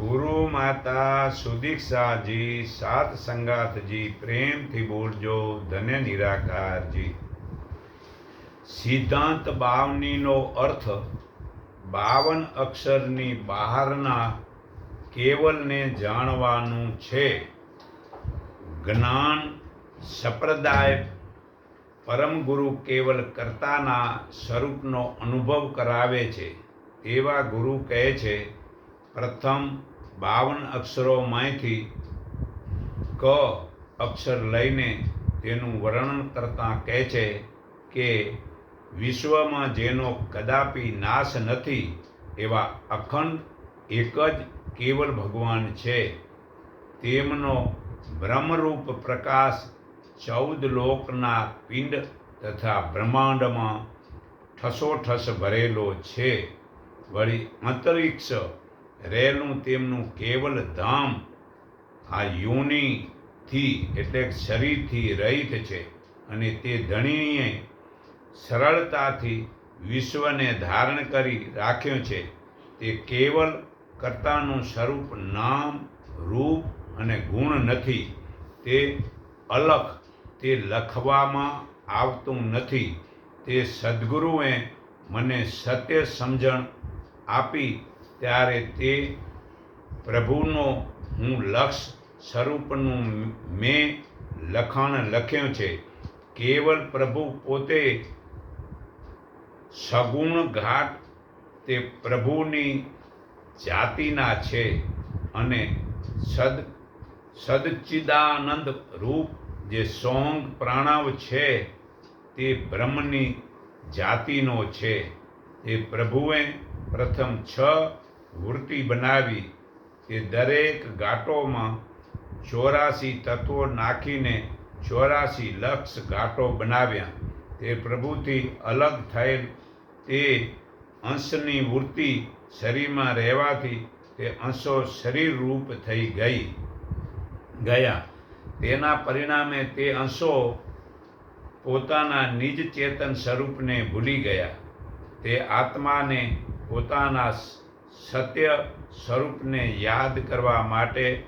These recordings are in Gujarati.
ગુરુ માતા સુદીક્ષાજી, સાત સંગાતજી પ્રેમથી બોલજો, ધન્ય નિરાકારજી. સિદ્ધાંત બાવનીનો અર્થ, બાવન અક્ષરની બહારના કેવલને જાણવાનું છે. જ્ઞાન, સંપ્રદાય પરમ ગુરુ કેવલ કર્તાના સ્વરૂપનો અનુભવ કરાવે છે. એવા ગુરુ કહે છે, પ્રથમ બાવન અક્ષરોમાંથી ક અક્ષર લઈને તેનું વર્ણન કરતાં કહે છે કે વિશ્વમાં જેનો કદાપી નાશ નથી, એવા અખંડ એક જ કેવલ ભગવાન છે. તેમનો બ્રહ્મરૂપ પ્રકાશ ચૌદ લોકના પિંડ તથા બ્રહ્માંડમાં ઠસોઠસ ભરેલો છે. વળી અંતરિક્ષ રહેલું તેમનું કેવલ ધામ આ યોનિથી એટલે શરીરથી રહિત છે અને તે ધણીએ સરળતાથી વિશ્વને ધારણ કરી રાખ્યું છે. તે કેવલ કર્તાનું સ્વરૂપ નામ, રૂપ અને ગુણ નથી. તે અલખ તે લખવામાં આવતું નથી. તે સદ્ગુરુએ મને સત્ય સમજણ આપી ત્યારે તે પ્રભુનો હું લક્ષ સ્વરૂપનું મેં લખાણ લખ્યું છે. કેવલ પ્રભુ પોતે સગુણ ઘાટ તે પ્રભુની જાતિના છે અને સદ સદચિદાનંદ રૂપ જે સોંગ પ્રાણવ છે તે બ્રહ્મની જાતિનો છે. તે પ્રભુએ પ્રથમ છ વૃત્તિ બનાવી તે દરેક ઘાટોમાં ચોરાસી તત્વો નાખીને ચોરાસી લક્ષ ઘાટો બનાવ્યા. તે પ્રભુથી અલગ થયેલ તે અંશની વૃત્તિ શરીરમાં રહેવાથી તે અંશો શરીર રૂપ થઈ ગઈ, ગયા. તેના પરિણામે તે અંશો પોતાના નિજ ચેતન સ્વરૂપને ભૂલી ગયા. તે આત્માને પોતાના સત્ય સ્વરૂપને યાદ કરવા માટે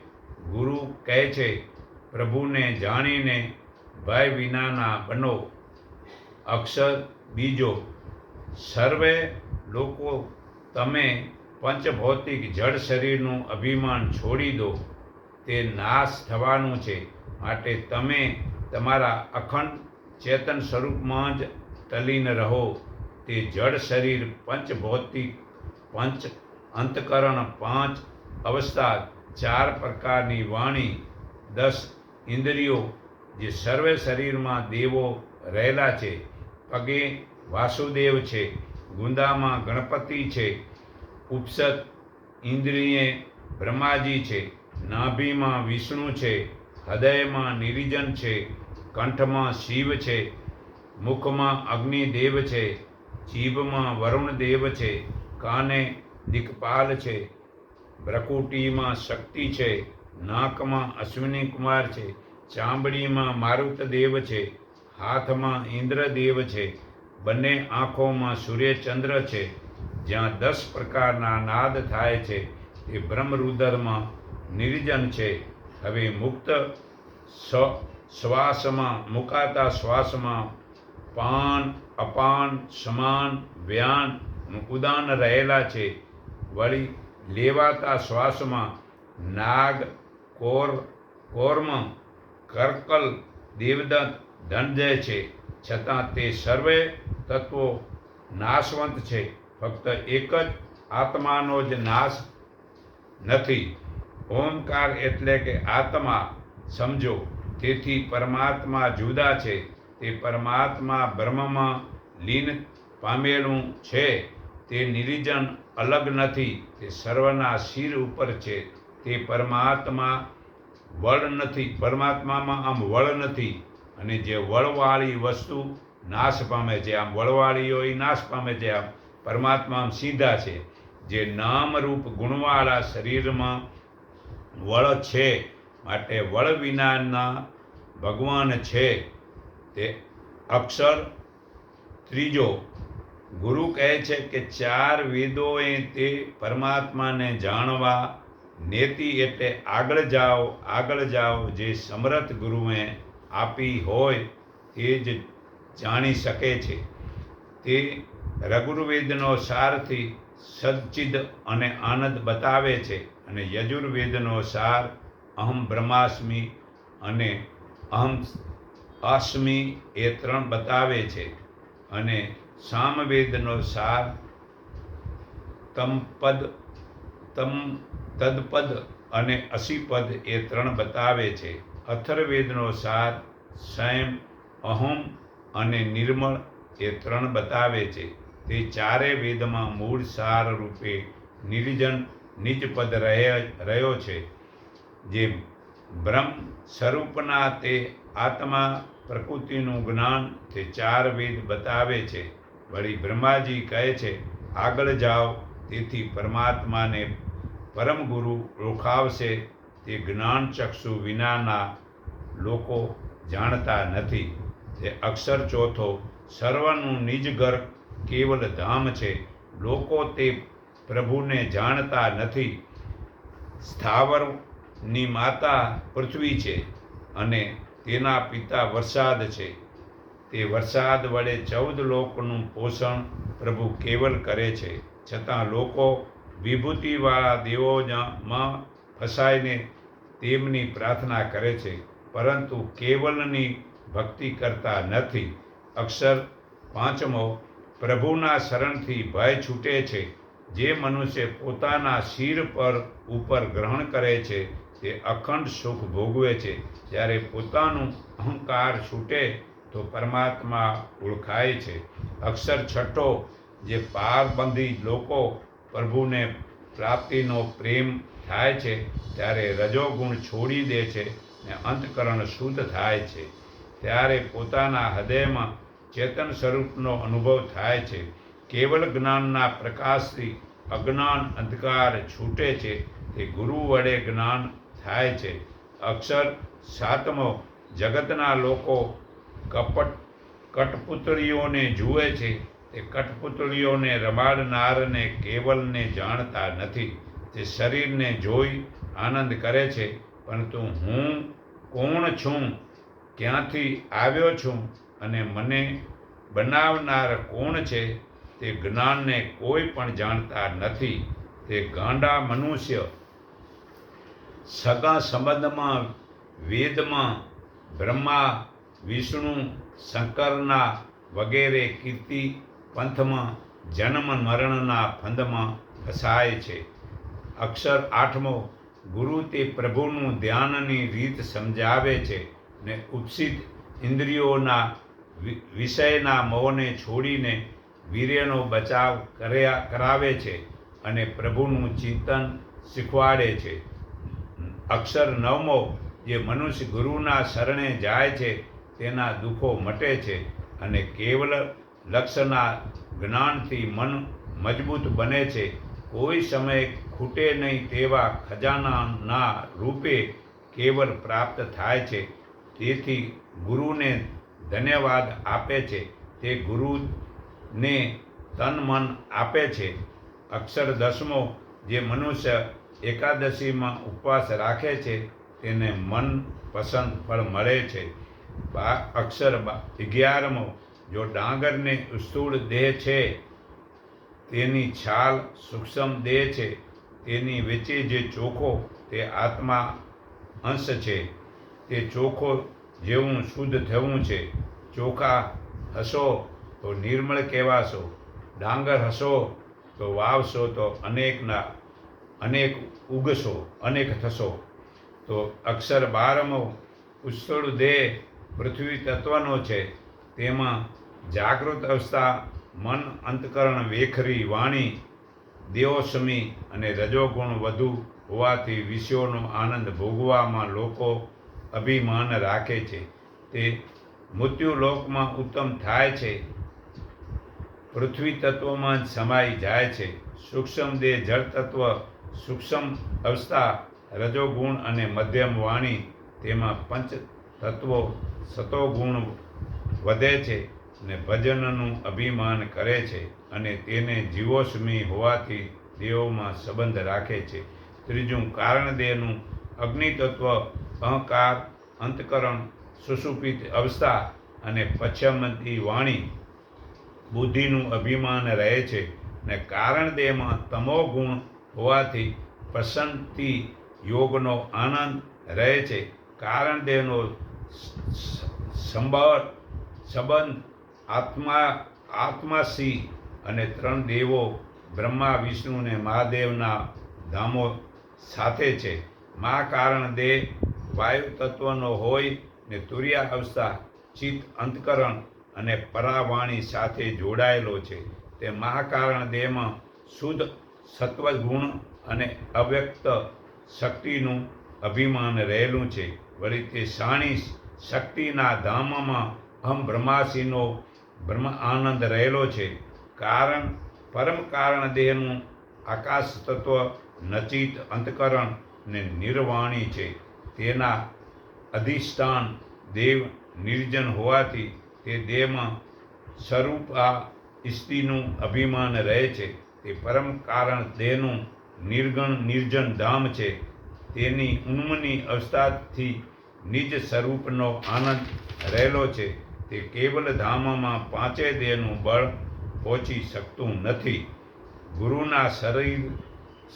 ગુરુ કહે છે, પ્રભુને જાણીને ભય વિનાના બનો. અક્ષર બીજો, સર્વે લોકો તમે પંચભૌતિક જળ શરીરનું અભિમાન છોડી દો. તે નાશ થવાનું છે. માટે તમે તમારા અખંડ ચેતન સ્વરૂપમાં જ તલીન રહો. તે જળ શરીર પંચભૌતિક પંચ અંતકરણ પાંચ અવસ્થા ચાર પ્રકારની વાણી, દસ ઇન્દ્રિયો જે સર્વે શરીરમાં દેવો રહેલા છે. પગે વાસુદેવ છે, ગુંદામાં ગણપતિ છે, ઉપસત ઇન્દ્રિયે બ્રહ્માજી છે, નાભીમાં વિષ્ણુ છે, હૃદયમાં નિરિજન છે, કંઠમાં શિવ છે, મુખમાં અગ્નિદેવ છે, જીભમાં વરુણ દેવ છે, કાને દિક્પાલ છે બ્રકુટીમાં શક્તિ છે, નાકમાં અશ્વિની કુમાર છે, ચામડીમાં મારુતદેવ છે, હાથમાં ઇન્દ્રદેવ છે, બંને આંખોમાં સૂર્યચંદ્ર છે, જ્યાં દસ પ્રકારના નાદ થાય છે, એ બ્રહ્મરુદરમાં નિર્જન છે. હવે મુક્ત શ્વાસમાં, મુકાતા શ્વાસમાં પાન, અપાન, સમાન, વ્યાન ઉદાન રહેલા છે. વળી લેવાતા શ્વાસમાં નાગ, કોર, કોર્મ, કર્કલ, દેવદત્ત, ધનજય છે. છતાં તે સર્વે તત્વો નાશવંત છે. ફક્ત એક જ આત્માનો જ નાશ નથી. ઓમકાર એટલે કે આત્મા, સમજો, તેથી પરમાત્મા જુદા છે. તે પરમાત્મા બ્રહ્મમાં લીન પામેલું છે. તે નિરીજન અલગ નથી, તે સર્વના શિર ઉપર છે. તે પરમાત્મા વળ નથી, પરમાત્મામાં આમ વળ નથી. અને જે વળવાળી વસ્તુ નાશ પામે છે, આમ વળવાળીઓ એ નાશ પામે છે, આમ પરમાત્મા આમ સીધા છે. જે નામરૂપ ગુણવાળા શરીરમાં વળ છે, માટે વળ વિનાના ભગવાન છે. તે અક્ષર ત્રીજો ગુરુ કહે છે કે ચાર વેદોએ તે પરમાત્માને જાણવા, નેતિ એટલે આગળ જાઓ આગળ જાઓ જે સમરથ ગુરુએ આપી હોય તે જ જાણી શકે છે. તે રઘુર્વેદનો સારથી સચ્ચિદ અને આનંદ બતાવે છે અને યજુર્વેદનો સાર અહમ બ્રહ્માસ્મિ અને અહમ અસ્મિ એ ત્રણ બતાવે છે અને સામવેદનો સાર તમપદ તમ તદપદ અને અસીપદ એ ત્રણ બતાવે છે. અથર્વેદનો સાર સંયમ અહમ અને નિર્મળ એ ત્રણ બતાવે છે. તે ચારે વેદમાં મૂળ સાર રૂપે નિર્જન, નિજપદ રહે, રહ્યો છે. જે બ્રહ્મ સ્વરૂપના તે આત્મા, પ્રકૃતિનું જ્ઞાન તે ચાર વેદ બતાવે છે. વળી બ્રહ્માજી કહે છે, આગળ જાઓ, તેથી પરમાત્માને પરમ ગુરુ ઓળખાવશે. તે જ્ઞાન ચક્ષુ વિનાના લોકો જાણતા નથી. તે અક્ષર ચોથો, સર્વનું નિજ ઘર કેવલ ધામ છે. લોકો તે પ્રભુને જાણતા નથી. સ્થાવરની માતા પૃથ્વી છે અને તેના પિતા વરસાદ છે. તે વરસાદ વડે ચૌદ લોકનું પોષણ પ્રભુ કેવલ કરે છે. છતાં લોકો વિભૂતિવાળા દેવોમાં ફસાઈને તેમની પ્રાર્થના કરે છે. પરંતુ કેવલની ભક્તિ કરતા નથી. અક્ષર પાંચમો, પ્રભુના શરણથી ભય છૂટે છે. જે મનુષ્ય પોતાના શિર પર ઉપર ગ્રહણ કરે છે, તે અખંડ સુખ ભોગવે છે. જ્યારે પોતાનું અહંકાર છૂટે તો પરમાત્મા ઓળખાય છે. અક્ષર છઠ્ઠો, જે પારબંધી લોકો પ્રભુને પ્રાપ્તિનો પ્રેમ થાય છે, ત્યારે રજોગુણ છોડી દે છે ને અંતકરણ શુદ્ધ થાય છે. ત્યારે પોતાના હૃદયમાં ચેતન સ્વરૂપનો અનુભવ થાય છે. કેવલ જ્ઞાનના પ્રકાશથી અજ્ઞાન અંધકાર છૂટે છે, તે ગુરુ વડે જ્ઞાન થાય છે. અક્ષર સાતમો, જગતના લોકો કપટ કઠપુતળીઓને જુએ છે, તે કઠપુતળીઓને રમાડનારને કેવલને જાણતા નથી. તે શરીરને જોઈ આનંદ કરે છે, પરંતુ હું કોણ છું, ક્યાંથી આવ્યો છું અને મને બનાવનાર કોણ છે, તે જ્ઞાનને કોઈ પણ જાણતા નથી. તે ગાંડા મનુષ્ય સગા સંબંધમાં, વેદમાં, બ્રહ્મા વિષ્ણુ શંકરના વગેરે કીર્તિ પંથમાં જન્મ મરણના ફંદમાં ફસાય છે. અક્ષર આઠમો, ગુરુ તે પ્રભુનું ધ્યાનની રીત સમજાવે છે ને ઉપસિત ઇન્દ્રિયોના વિષયના મોહને છોડીને વીર્યનો બચાવ કર્યા, કરાવે છે અને પ્રભુનું ચિંતન શીખવાડે છે. અક્ષર નવમો, જે મનુષ્ય ગુરુના શરણે જાય છે તેના દુઃખો મટે છે અને કેવલ લક્ષ્યના જ્ઞાનથી મન મજબૂત બને છે. કોઈ સમય ખૂટે નહીં તેવા ખજાનાના રૂપે કેવલ પ્રાપ્ત થાય છે. તેથી ગુરુને ધન્યવાદ આપે છે. તે ગુરુને તન મન આપે છે. અક્ષર દસમો જે મનુષ્ય એકાદશીમાં ઉપવાસ રાખે છે, તેને મન પસંદ ફળ મળે છે. બા, અક્ષર અગિયારમો. જો ડાંગરને સ્થૂળ દેહ છે, તેની છાલ સૂક્ષ્મ દેહ છે, તેની વચ્ચે જે ચોખો, તે આત્મા અંશ છે. તે ચોખો જેવું શુદ્ધ થવું છે. ચોખા હશો તો નિર્મળ કહેવાશો. ડાંગર હશો તો વાવશો તો અનેકના, અનેક ઉગશો, અનેક થશો. તો અક્ષર બારમો ઉત્સળ દેહ પૃથ્વી તત્વનો છે. તેમાં જાગૃત અવસ્થા, મન અંતકરણ વેખરી વાણી દેવોસમી અને રજોગુણ વધુ હોવાથી વિષયોનો આનંદ ભોગવામાં લોકો અભિમાન રાખે છે. તે મૃત્યુલોકમાં ઉત્તમ થાય છે. પૃથ્વી તત્વમાં સમાઈ જાય છે. સૂક્ષ્મ દેહ, જળ તત્વ, સૂક્ષ્મ અવસ્થા, રજોગુણ અને મધ્યમ વાણી તેમાં પંચ તત્વો સતોગુણ વધે છે ને ભજનનું અભિમાન કરે છે અને તેને જીવોષ્મી હોવાથી દેવોમાં સંબંધ રાખે છે. ત્રીજું, કારણ દેહનું અગ્નિતત્વ, અહંકાર, અંતકરણ સુસુપિત અવસ્થા અને પશ્ચમતી વાણી બુદ્ધિનું અભિમાન રહે છે ને કારણ દેહમાં તમો ગુણ હોવાથી પ્રસન્નતિ યોગનો આનંદ રહે છે. કારણ દેહનો સંબળ, સંબંધ, આત્મા, આત્માસી અને ત્રણ દેવો બ્રહ્મા, વિષ્ણુ અને મહાદેવના ધામો સાથે છે. મા કારણ દેહ વાયુ તત્વનો હોય ને તુર્યા અવસ્થા, ચિત્ત, અંતકરણ અને પરાવાણી સાથે જોડાયેલો છે. તે મહાકારણ દેહમાં શુદ્ધ સત્વ ગુણ અને અવ્યક્ત શક્તિનું અભિમાન રહેલું છે. વળી તે શાણી શક્તિના ધામમાં અહમ બ્રહ્માસીનો બ્રહ્મ આનંદ રહેલો છે. કારણ, પરમ કારણ દેહનું આકાશ તત્વ નચિત અંતકરણ ને નિર્વાણી છે. તેના અધિષ્ઠાન દેવ નિર્જન હોવાથી તે દેહમાં સ્વરૂપ આ સ્ત્રીનું અભિમાન રહે છે. તે પરમ કારણ દેહનું નિર્ગણ નિર્જન ધામ છે. તેની ઉન્મની અવસ્થાથી નિજ સ્વરૂપનો આનંદ રહેલો છે, તે કેવલ ધામમાં પાંચે દેહનું બળ પહોંચી શકતું નથી. ગુરુના શરીર,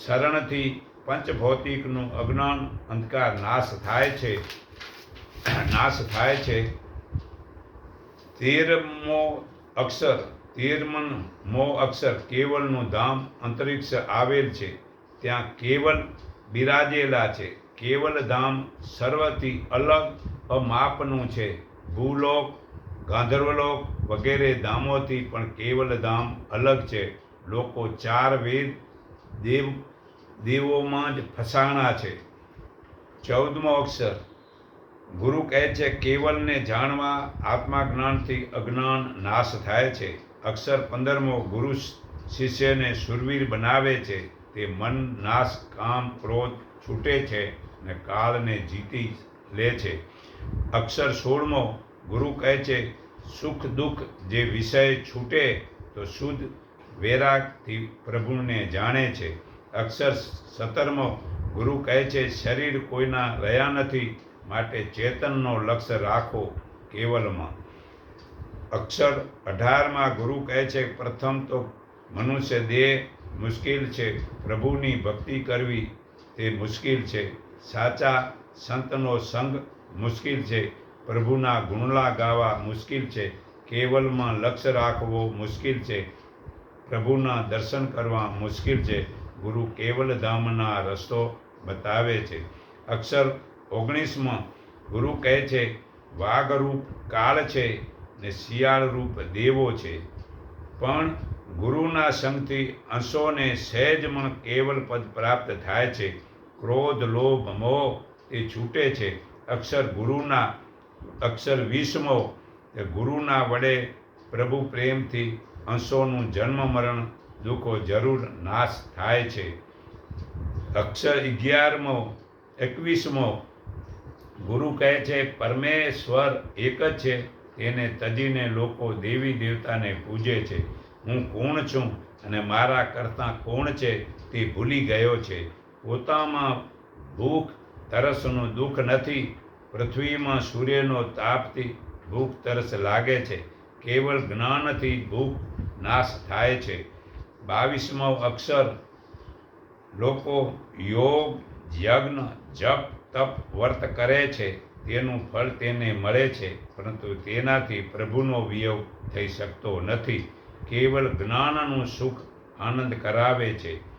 શરણથી પંચભૌતિકનું અજ્ઞાન, અંધકાર નાશ થાય છે. નાશ થાય છે. તેરમો અક્ષર, તેરમન મો અક્ષર કેવલનું ધામ અંતરિક્ષ આવેલ છે. ત્યાં કેવલ બિરાજેલા છે. કેવલ ધામ સર્વથી અલગ અમાપનું છે. ભૂલોક, ગાંધર્વલોક વગેરે ધામોથી પણ કેવલ ધામ અલગ છે. લોકો ચાર વેદ દેવ, દેવોમાં જ ફસાણા છે. ચૌદમો અક્ષર. ગુરુ કહે છે, કેવલને જાણવા આત્મા જ્ઞાનથી અજ્ઞાન નાશ થાય છે. અક્ષર પંદરમો. ગુરુ શિષ્યને સુરવીર બનાવે છે. તે મન, નાશ, કામ, ક્રોધ છૂટે છે. ને કાળને જીતી લે છે. અક્ષર સોળમો ગુરુ કહે છે, સુખ દુઃખ જે વિષય છૂટે તો શુદ્ધ વૈરાગથી પ્રભુને જાણે છે. અક્ષર સતરમો ગુરુ કહે છે, શરીર કોઈના રહ્યા નથી, માટે ચેતનનો લક્ષ્ય રાખો કેવલમાં. અક્ષર અઢારમાં ગુરુ કહે છે, પ્રથમ તો મનુષ્ય દેહ મુશ્કેલ છે, પ્રભુની ભક્તિ કરવી તે મુશ્કેલ છે સાચા સંતનો સંગ મુશ્કેલ છે. પ્રભુના ગુણલા ગાવા મુશ્કેલ છે. કેવલમાં લક્ષ્ય રાખવો મુશ્કેલ છે. પ્રભુના દર્શન કરવા મુશ્કેલ છે. ગુરુ કેવલ ધામના રસ્તો બતાવે છે. અક્ષર ઓગણીસમાં ગુરુ કહે છે, વાઘરૂપ કાળ છે ને શિયાળ રૂપ દેવો છે. પણ ગુરુના સંગથી અંશોને સહેજમાં કેવલ પદ પ્રાપ્ત થાય છે. ક્રોધ, લોભ, મોહ તે છૂટે છે. અક્ષર ગુરુના, અક્ષર વીસમો એ ગુરુના વડે પ્રભુ પ્રેમથી અંશોનું જન્મ મરણ દુઃખો જરૂર નાશ થાય છે. અક્ષર અગિયારમો, એકવીસમો, ગુરુ કહે છે, પરમેશ્વર એક જ છે તેને તજીને લોકો દેવી દેવતાને પૂજે છે. હું કોણ છું અને મારા કરતાં કોણ છે તે ભૂલી ગયો છે. પોતામાં ભૂખ, તરસનું દુઃખ નથી. પૃથ્વીમાં સૂર્યનો તાપથી ભૂખ તરસ લાગે છે. કેવળ જ્ઞાનથી ભૂખ નાશ થાય છે. બાવીસમો અક્ષર. લોકો યોગ, યજ્ઞ, જપ, તપ વર્ત કરે છે. તેનું ફળ તેને મળે છે, પરંતુ તેનાથી પ્રભુનો વિયોગ થઈ શકતો નથી. કેવલ જ્ઞાનનું સુખ આનંદ કરાવે છે.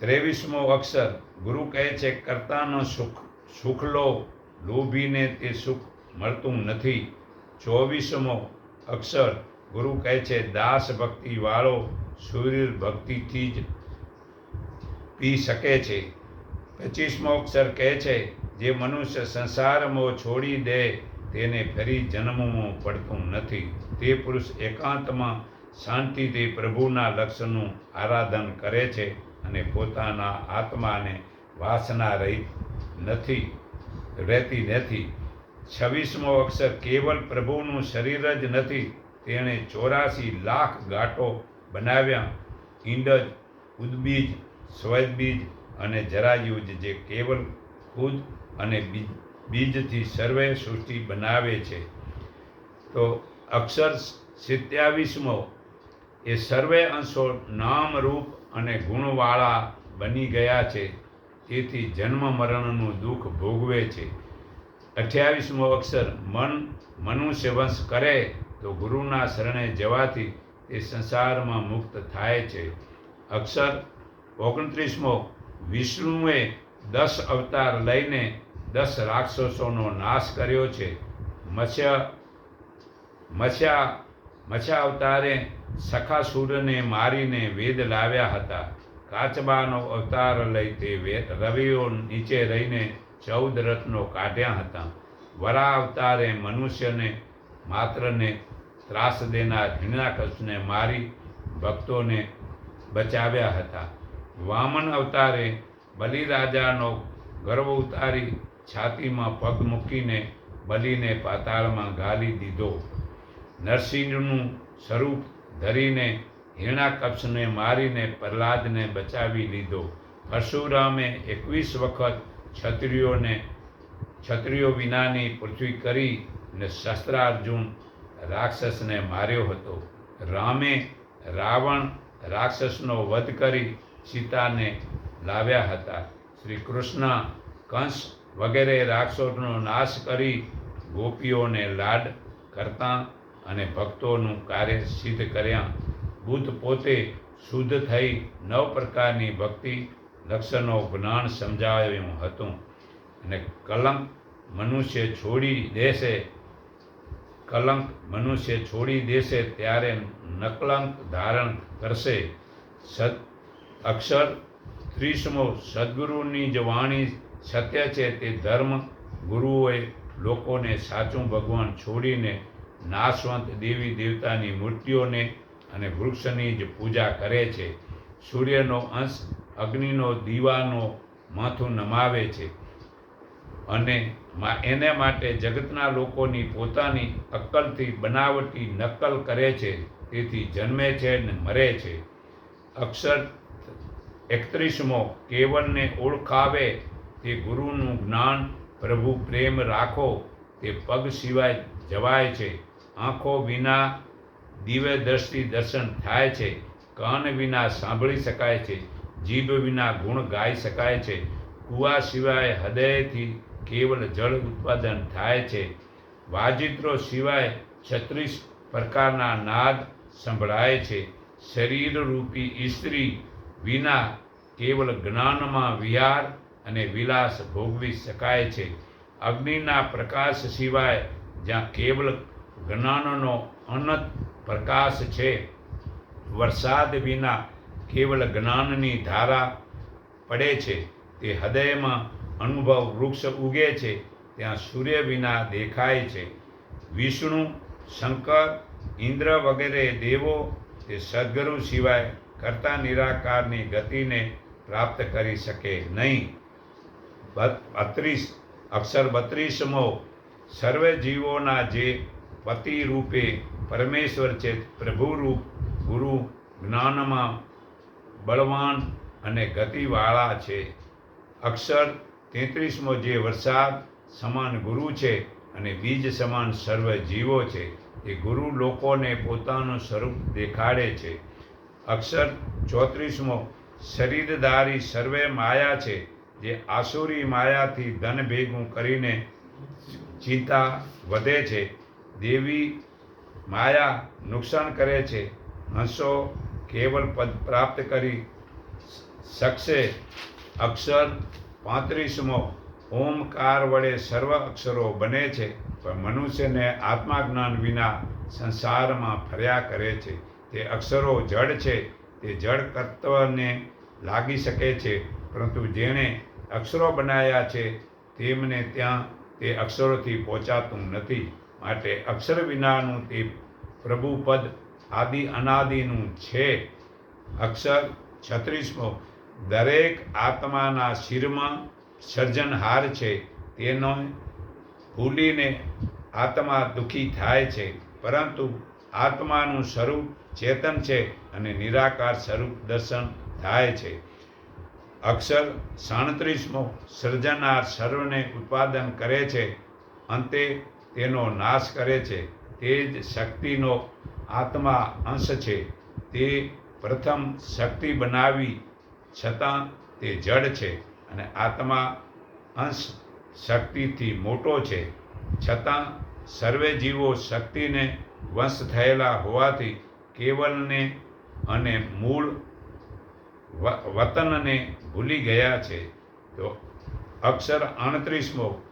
ત્રેવીસમો અક્ષર, ગુરુ કહે છે, કર્તાનો સુખ સુખ લો. લોભીને તે સુખ મળતું નથી. ચોવીસમો અક્ષર, ગુરુ કહે છે, દાસ ભક્તિવાળો સૂર્ય ભક્તિથી જ પી શકે છે. પચીસમો અક્ષર કહે છે, જે મનુષ્ય સંસારમાં છોડી દે, તેને ફરી જન્મવું પડતું નથી. તે પુરુષ એકાંતમાં શાંતિથી પ્રભુના લક્ષનું આરાધન કરે છે. અને પોતાના આત્માને વાસના રહી નથી, રહેતી નથી. છવ્વીસમો અક્ષર કેવલ પ્રભુનું શરીર જ નથી, તેણે ચોરાસી લાખ ગાંઠો બનાવ્યા. ઈંડજ, ઉદબીજ સ્વયબીજ અને જરાયુજ જે કેવલ ખુદ અને બીજ બીજથી સર્વે સૃષ્ટિ બનાવે છે. તો અક્ષર સિત્યાવીસમો, એ સર્વે અંશો નામ રૂપ અને ગુણવાળા બની ગયા છે તેથી જન્મ મરણનું દુઃખ ભોગવે છે. અઠ્યાવીસમો અક્ષર, મન મનુષ્ય વંશ કરે તો ગુરુના શરણે જવાથી તે સંસારમાં મુક્ત થાય છે. અક્ષર, ઓગણત્રીસમો, વિષ્ણુએ દસ અવતાર લઈને દસ રાક્ષસોનો નાશ કર્યો છે. મત્સ્ય, મત્સ્યા મત્સ્યા અવતારે સખાસુરને મારીને વેદ લાવ્યા હતા. કાચબાનો અવતાર લઈ તે રવિઓ નીચે રહીને ચૌદ રત્નો કાઢ્યા હતા. વરા અવતારે મનુષ્યને માત્રને ત્રાસ દેનાર હિરણ્યાકશને મારી ભક્તોને બચાવ્યા હતા. વામન અવતારે બલિરાજાનો ગર્વ ઉતારી છાતીમાં પગ મૂકીને બલિને પાતાળમાં ગાલી દીધો. નરસિંહનું સ્વરૂપ ધરીને હિરણાકક્ષને મારીને, પ્રહલાદને બચાવી લીધો. પરશુરામે એકવીસ વખત ક્ષત્રિયોને ક્ષત્રિયો વિનાની પૃથ્વી કરી ને શસ્ત્રાર્જુન રાક્ષસને માર્યો હતો. રામે રાવણ રાક્ષસનો વધ કરી સીતાને લાવ્યા હતા. શ્રી કૃષ્ણ કંસ વગેરે રાક્ષસનો નાશ કરી ગોપીઓને લાડ કરતા અને ભક્તોનું કાર્ય સિદ્ધ કર્યા. બુદ્ધ પોતે શુદ્ધ થઈ નવ પ્રકારની ભક્તિ લક્ષણો જ્ઞાન સમજાવ્યું હતું. અને કલંક મનુષ્ય છોડી દેશે. કલંક મનુષ્ય છોડી દેશે ત્યારે નકલંક ધારણ કરશે. સદ અક્ષર ત્રીસમો સદગુરુની જ વાણી સત્ય છે તે ધર્મ ગુરુઓએ લોકોને સાચું ભગવાન છોડીને નાશવંત દેવી દેવતાની મૂર્તિઓને અને વૃક્ષની જ પૂજા કરે છે. સૂર્યનો અંશ અગ્નિનો દીવાનો માથું નમાવે છે અને એને માટે જગતના લોકોની પોતાની અક્કલથી બનાવટી નકલ કરે છે. તેથી જન્મે છે ને મરે છે. અક્ષર એકત્રીસમો કેવલને ઓળખાવે તે ગુરુનું જ્ઞાન પ્રભુ પ્રેમ રાખો તે પગ સિવાય જવાય છે. આંખો વિના દિવ્ય દ્રષ્ટિ દર્શન થાય છે, કાન વિના સાંભળી શકાય છે, જીભ વિના ગુણ ગાઈ શકાય છે, કુવા સિવાય હૃદયથી કેવલ જળ ઉત્પાદન થાય છે. વાજિત્રો સિવાય છત્રીસ પ્રકારના નાદ સંભળાય છે. શરીર રૂપી સ્ત્રી વિના કેવલ જ્ઞાનમાં વિહાર અને વિલાસ ભોગવી શકાય છે. અગ્નિના પ્રકાશ સિવાય જ્યાં કેવલ જ્ઞાનનો અનંત પ્રકાશ છે. વરસાદ વિના કેવલ જ્ઞાનની ધારા પડે છે. તે હૃદયમાં અનુભવ વૃક્ષ ઉગે છે. ત્યાં સૂર્ય વિના દેખાય છે. વિષ્ણુ, શંકર, ઇન્દ્ર વગેરે દેવો તે સદગુરુ સિવાય કરતા નિરાકારની ગતિને પ્રાપ્ત કરી શકે નહીં. બત્રીસ, અક્ષર બત્રીસમો સર્વે જીવોના જે પતિ રૂપે પરમેશ્વર છે પ્રભુ રૂપ ગુરુ જ્ઞાનમાં બળવાન અને ગતિવાળા છે. અક્ષર તેત્રીસમો જે વરસાદ સમાન ગુરુ છે અને બીજ સમાન સર્વ જીવો છે, એ ગુરુ લોકોને પોતાનું સ્વરૂપ દેખાડે છે. અક્ષર ચોત્રીસમો શરીરધારી સર્વે માયા છે, જે આસુરી માયાથી ધન ભેગું કરીને ચિંતા વધે છે. દેવી માયા નુકસાન કરે છે. હંસો કેવલ પદ પ્રાપ્ત કરી શકશે. અક્ષર પાંત્રીસમો ઓમકાર વડે સર્વ અક્ષરો બને છે, પણ મનુષ્યને આત્માજ્ઞાન વિના સંસારમાં ફર્યા કરે છે. તે અક્ષરો જડ છે, તે જડ તત્વને લાગી શકે છે, પરંતુ જેણે અક્ષરો બનાવ્યા છે, તેમને ત્યાં તે અક્ષરોથી પહોંચાતું નથી. માટે અક્ષર વિનાનું તે પ્રભુપદ આદિ અનાદિનું છે. અક્ષર છત્રીસમો, દરેક આત્માના શિરમાં સર્જનહાર છે. તેનો ભૂલીને આત્મા દુઃખી થાય છે. પરંતુ આત્માનું સ્વરૂપ ચેતન છે અને નિરાકાર સ્વરૂપ દર્શન થાય છે. અક્ષર સાડત્રીસમો, સર્જનાર સર્વને ઉત્પાદન કરે છે. અંતે તેનો નાશ કરે છે. તે જ શક્તિનો આત્મા અંશ છે. તે પ્રથમ શક્તિ બનાવી છતાં તે જડ છે અને આત્મા અંશ શક્તિથી મોટો છે. છતાં સર્વે જીવો શક્તિને વંશ થયેલા હોવાથી કેવલને અને મૂળ વતનને ભૂલી ગયા છે. તો અક્ષર આણત્રીસમો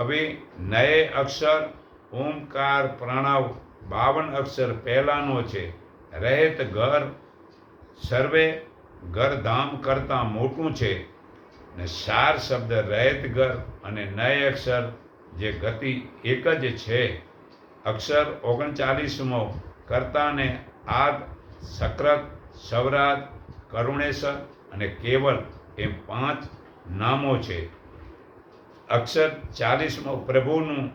હવે નયે અક્ષર ઓમકાર પ્રણવ બાવન અક્ષર પહેલાંનો છે. રહેત ઘર સર્વે ઘરધામ કરતાં મોટું છે. ને સાર શબ્દ રહેત ઘર અને નય અક્ષર જે ગતિ એક જ છે. અક્ષર ઓગણચાલીસમો કર્તાને આદ, સક્રત, સવરાત કરુણેશ્વર અને કેવલ એમ પાંચ નામો છે. અક્ષર ચાલીસમો પ્રભુનું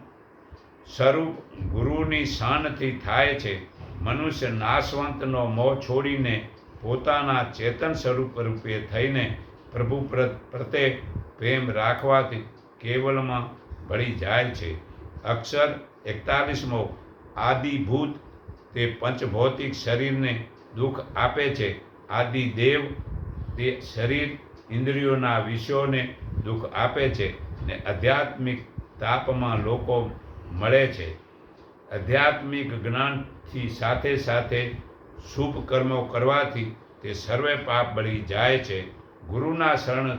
સ્વરૂપ ગુરુની શાનથી થાય છે. મનુષ્ય નાશવંતનો મોહ છોડીને પોતાના ચેતન સ્વરૂપ રૂપે થઈને પ્રભુ પ્ર- પ્રત્યે પ્રેમ રાખવાથી કેવલમાં ભળી જાય છે. અક્ષર એકતાલીસમો આદિભૂત તે પંચભૌતિક શરીરને દુઃખ આપે છે. આદિ દેવ તે શરીર ઇન્દ્રિયોના વિષયોને દુઃખ આપે છે. ને આધ્યાત્મિક તાપમાં લોકો મળે છે. આધ્યાત્મિક જ્ઞાનથી સાથે સાથે શુભ કર્મો કરવાથી તે સર્વે પાપ બળી જાય છે. ગુરુના શરણ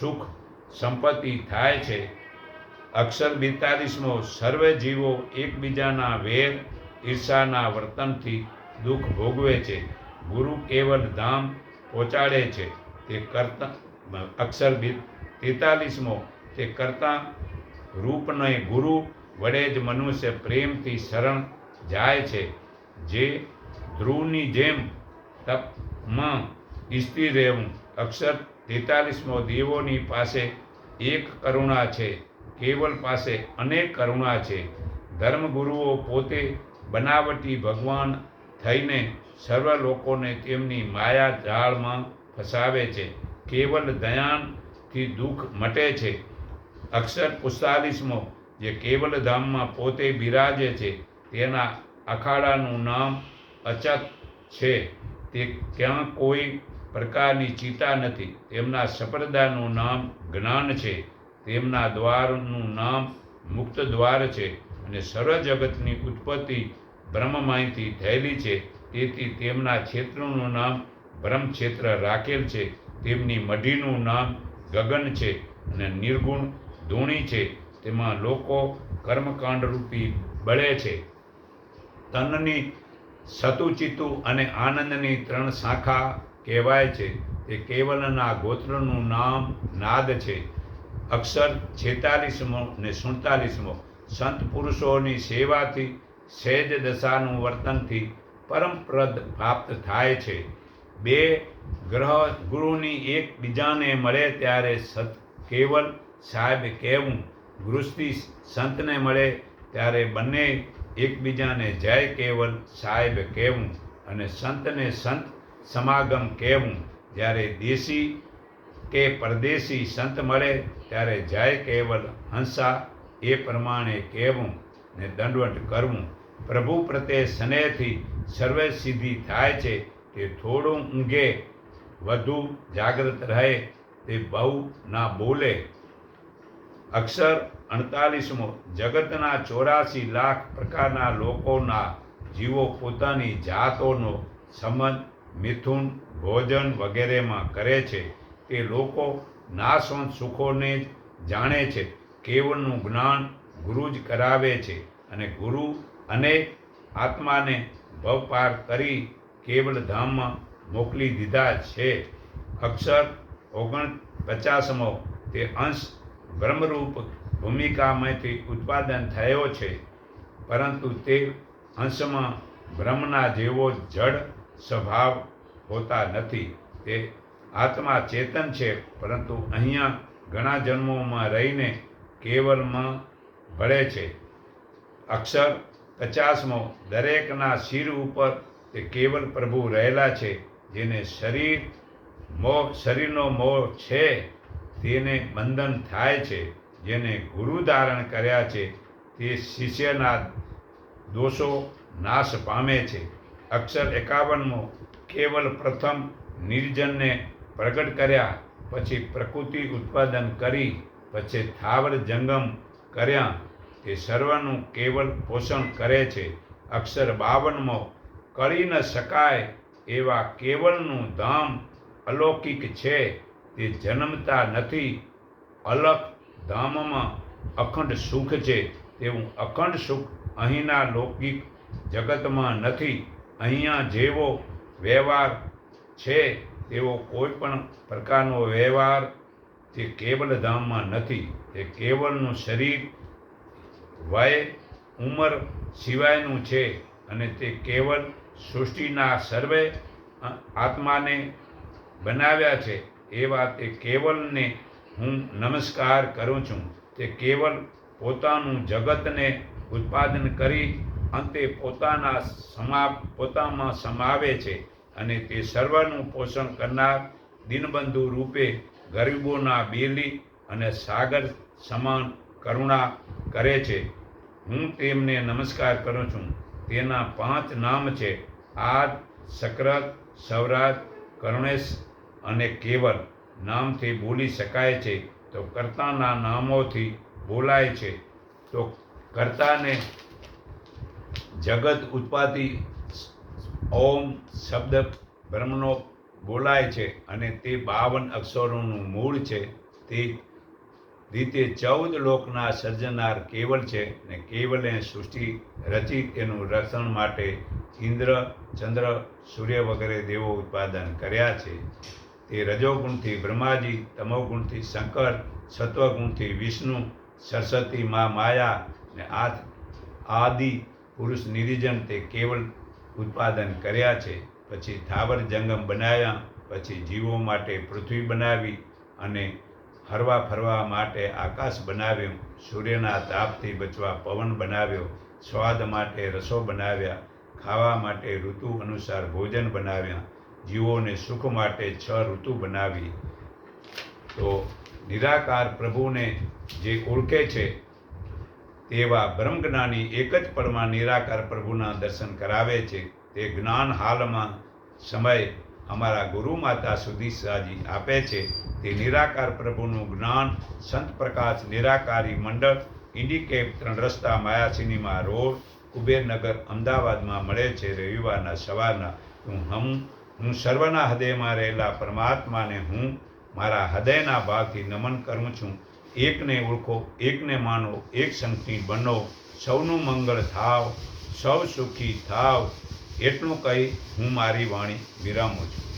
સુખ સંપત્તિ થાય છે. અક્ષર બેતાલીસમો સર્વે જીવો એકબીજાના વેર ઈર્ષાના વર્તનથી દુઃખ ભોગવે છે. ગુરુ કેવલ ધામ પહોંચાડે છે. તે કરતા અક્ષર તેતાલીસમો તે કરતા રૂપને ગુરુ વડે જ મનુષ્ય પ્રેમથી શરણ જાય છે. જે ધ્રુવની જેમ તપમાં ઈસ્તી રહેવું, અક્ષર તેતાલીસમો દેવોની પાસે એક કરુણા છે, કેવલ પાસે અનેક કરુણા છે. ધર્મગુરુઓ પોતે બનાવટી ભગવાન થઈને સર્વ લોકોને તેમની માયા જાળમાં ફસાવે છે. કેવલ દયાનથી દુઃખ મટે છે. અક્ષર પુસ્તાલીસમો જે કેવલ ધામમાં પોતે બિરાજે છે, તેના અખાડાનું નામ અચત છે. તે ક્યાં કોઈ પ્રકારની ચિંતા નથી. તેમના સંપ્રદાયનું નામ જ્ઞાન છે. તેમના દ્વારનું નામ મુક્ત દ્વાર છે અને સર્વ જગતની ઉત્પત્તિ બ્રહ્મમાંથી થયેલી છે. તેથી તેમના ક્ષેત્રનું નામ બ્રહ્મક્ષેત્ર રાખેલ છે. તેમની મઢીનું નામ ગગન છે અને નિર્ગુણ ધૂણી છે. તેમાં લોકો કર્મકાંડ રૂપી બળે છે. તનની સતુચિતુ અને આનંદની ત્રણ શાખા કહેવાય છે. તે કેવલના ગોત્રનું નામ નાદ છે. અક્ષર છેતાલીસમો ને સુડતાલીસમો. સંત પુરુષોની સેવાથી સહેજ દશાનું વર્તનથી પરમપ્રદ પ્રાપ્ત થાય છે. બે ગ્રહ ગુરુની એકબીજાને મળે ત્યારે સત, કેવલ સાહેબ કહેવું ગૃહસ્થી સંતને મળે ત્યારે બંને એકબીજાને જય કેવલ સાહેબ કહેવું અને સંતને સંત સમાગમ કહેવું જ્યારે દેશી કે પરદેશી સંત મળે ત્યારે જય કેવલ હંસા એ પ્રમાણે કહેવું ને દંડવટ કરવું. પ્રભુ પ્રત્યે સ્નેહથી સર્વે સિદ્ધિ થાય છે તે થોડું ઊંઘે, વધુ જાગૃત રહે તે બહુ ના બોલે. અક્ષર અડતાલીસમો. જગતના ચોરાસી લાખ પ્રકારના લોકોના જીવો પોતાની જાતોનો સંબંધ મિથુન, ભોજન વગેરેમાં કરે છે. તે લોકો નાશવંત સુખોને જ જાણે છે. કેવળનું જ્ઞાન ગુરુ જ કરાવે છે અને ગુરુ અને આત્માને ભવપાર કરી કેવળ ધામમાં મોકલી દીધા છે. અક્ષર ઓગણ પચાસમો તે અંશ બ્રહ્મરૂપ ભૂમિકામાંથી ઉત્પાદન થયો છે, પરંતુ તે અંશમાં બ્રહ્મના જેવો જડ સ્વભાવ હોતા નથી. તે આત્મા ચેતન છે, પરંતુ અહીંયા ઘણા જન્મોમાં રહીને કેવલમાં ભળે છે. અક્ષર પચાસમો, દરેકના શિર ઉપર તે કેવલ પ્રભુ રહેલા છે, જેને શરીર, મોહ, શરીરનો મોહ છે. તેને બંધન થાય છે, જેને ગુરુ ધારણ કર્યા છે, તે શિષ્યના દોષો નાશ પામે છે. અક્ષર એકાવનમો કેવલ પ્રથમ નિર્જનને પ્રગટ કર્યા, પછી પ્રકૃતિ ઉત્પાદન કરી, પછી થાવર જંગમ કર્યા. તે સર્વનું કેવલ પોષણ કરે છે. અક્ષર બાવનમો, કરી ન શકાય એવા કેવલનું ધામ અલૌકિક છે. તે જન્મતા નથી. અલગ ધામમાં અખંડ સુખ છે. તેવું અખંડ સુખ અહીંના લૌકિક જગતમાં નથી. અહીંયા જેવો વ્યવહાર છે, તેવો કોઈ પણ પ્રકારનો વ્યવહાર તે કેવલ ધામમાં નથી. તે કેવલનું શરીર વય, ઉંમર સિવાયનું છે અને તે કેવલ સૃષ્ટિના સર્વે આત્માને બનાવ્યા છે. એવા તે કેવલને હું નમસ્કાર કરું છું તે કેવલ પોતાનું જગતને ઉત્પાદન કરી અંતે પોતાના સમા પોતામાં સમાવે છે અને તે સર્વનું પોષણ કરનાર દિનબંધુ રૂપે ગરીબોના બેલી અને સાગર સમાન કરુણા કરે છે. હું તેમને નમસ્કાર કરું છું. તેના પાંચ નામ છે. આદ, સક્રત સૌરાજ કરુણેશ અને કેવલ નામથી બોલી શકાય છે, તો કર્તાના નામોથી બોલાય છે. તો કર્તાને જગત ઉત્પાદિ ઓમ શબ્દ બ્રહ્મનો બોલાય છે અને તે બાવન અક્ષરોનું મૂળ છે. તે રીતે ચૌદ લોકના સર્જનાર કેવલ છે ને કેવલે સૃષ્ટિ રચી તેનું રક્ષણ માટે ઇન્દ્ર, ચંદ્ર, સૂર્ય વગેરે દેવો ઉત્પાદન કર્યા છે. તે રજોગુણથી બ્રહ્માજી, તમોગુણથી શંકર, સત્વગુણથી વિષ્ણુ, સરસ્વતી મા માયા ને આ આદિ પુરુષ નિરિજન તે કેવલ ઉત્પાદન કર્યા છે. પછી થાવર જંગમ બનાવ્યા પછી જીવો માટે પૃથ્વી બનાવી અને હરવા ફરવા માટે આકાશ બનાવ્યું, સૂર્યના તાપથી બચવા પવન બનાવ્યો, સ્વાદ માટે રસો બનાવ્યા, ખાવા માટે ઋતુ અનુસાર ભોજન બનાવ્યા જીવોને સુખ માટે છ ઋતુ બનાવી. તો નિરાકાર પ્રભુને જે ઓળખે છે, તેવા બ્રહ્મજ્ઞાની એક જ પળમાં નિરાકાર પ્રભુના દર્શન કરાવે છે. તે જ્ઞાન હાલમાં સમય અમારા ગુરુ માતા સુધીસાજી આપે છે. તે નિરાકાર પ્રભુનું જ્ઞાન સંત પ્રકાશ નિરાકારી મંડળ, ઇન્ડિકેપ ત્રણ રસ્તા માયા સિનેમા રોડ, કુબેરનગર અમદાવાદમાં મળે છે. રવિવારના સવારના હું હમ હું સર્વના હૃદયમાં રહેલા પરમાત્માને હું મારા હૃદયના ભાવથી નમન કરું છું. એકને ઓળખો, એકને માનો, એક સંગથી બનો. સૌનું મંગળ થાવ, સૌ સુખી થાવ. એટલું કહી હું મારી વાણી વિરામું છું.